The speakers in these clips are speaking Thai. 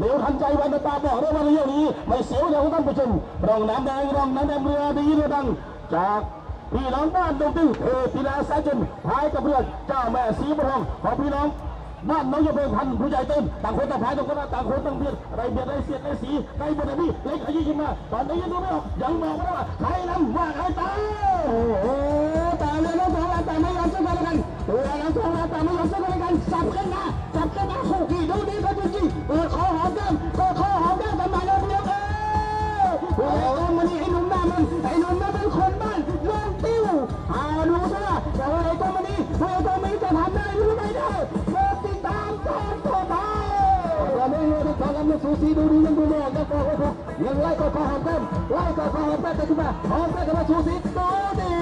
เร็วทันใจวันตาบอกได้ว่าเรื่องนี้ไม่เสียวอย่างท่านผู้ชมรองน้ำแดงรองน้ำแดงเรือดีเรือดังจากพี่น้องบ้านดงตื้อเทพีนาสายจนท้ายกับเรือเจ้าแม่สีบรองของพี่น้องบ้านน้องยมเพลพันผู้ใหญ่เต็มต่างคนต่างพายต่างคนต่างคนต่างเบียดไรเบียดไรเสียดไรสีไรบนไรนี่ไรขยี้ขึ้นมาตอนนี้ยังดูไม่ออกยังบอกไม่ได้ว่าใครนำว่าใครตายโอ้โหตายเลยน้องสองเราแต่ไม่ยอมช่วยกันกันตัวน้องสองเราแต่ไม่ยอมช่วยกันกันสับขึ้น ไอ้หนุ่มนั้นเป็นคนบ้านเรื่องติ้วหาดูซะแต่ว่าไอ้ตัวมันนี่ไอ้ตัวมันจะทำได้หรือไม่ได้โปรดติดตามตอนต่อไปตอนนี้เราได้ฟังกันในสูสีดูดียังดูไม่ออกยังบอกว่าถูกยังไล่ก็คอหอมแก้มไล่ก็คอหอมแก้มกันขึ้นมาหอมแก้มกันมาสูสีดูดี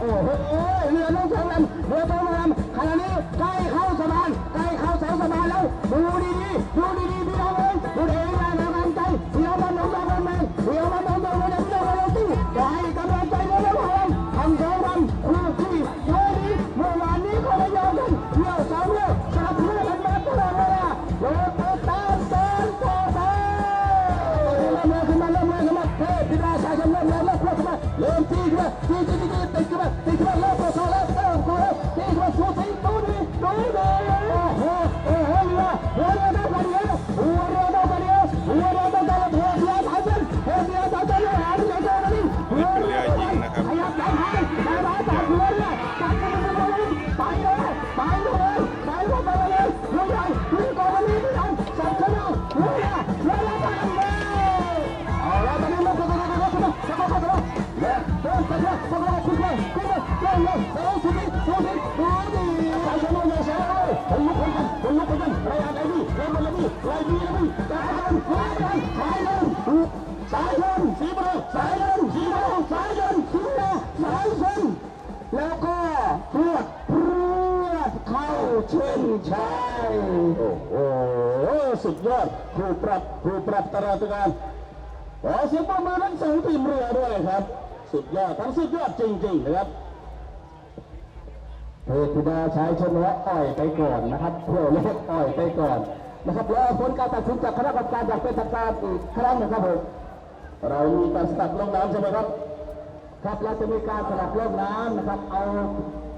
โอ้โหเรือน้องสองลำเรือตัวลำขณะนี้ใกล้เข้าสะพานใกล้เข้าเสาสะพานแล้วดูดีๆดูดี ตีขึ้นมาตีตี คนลุกคนกันคนลุกคนกันไรอะไรนี่ไรมันอะนี่ไรดีอะนี่แต่กันไรกันสายเดินสายเดินสีบรูสายเดินสีบรูสายเดินสีบรูสายเดินแล้วก็พรวดพรวดเข้าเช่นชัยโอ้โหสุดยอดครูปรับครูปรับตลอดการขอเสียงปรบมือทั้งสองทีมเรือด้วยครับ สุดยอดทั้งสุดยอดจริงๆนะครับ เทพิดาชายชนวะอ่อยไปก่อนนะครับเพื่อเล็กอ่อยไปก่อนนะครับรอผลการตัดสินจากคณะกรรมการจากเป็นทางการอีกครั้งนะครับผมเรามีการสลับลงน้ำใช่ไหมครับ ครับเราจะมีการสลับลงน้ำนะครับ เอา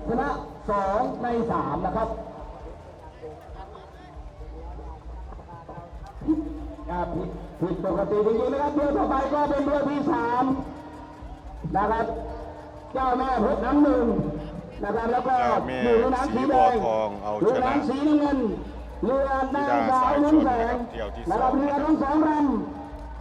คณะสองในสามนะครับครับผิดผิดปกติจริงๆนะครับเรือต่อไปก็เป็นเรือที่สามนะครับ เจ้าแม่เพชรน้ำหนึ่ง นะครับแล้วก็เจ้าแม่หนึ่งน้ำสีแดงสีบัวทองเอาเรือชนะน้ำสีน้ำเงินเรือนางสาวนุ่งแสงเที่ยวที่สองนะครับเรือทั้งสองล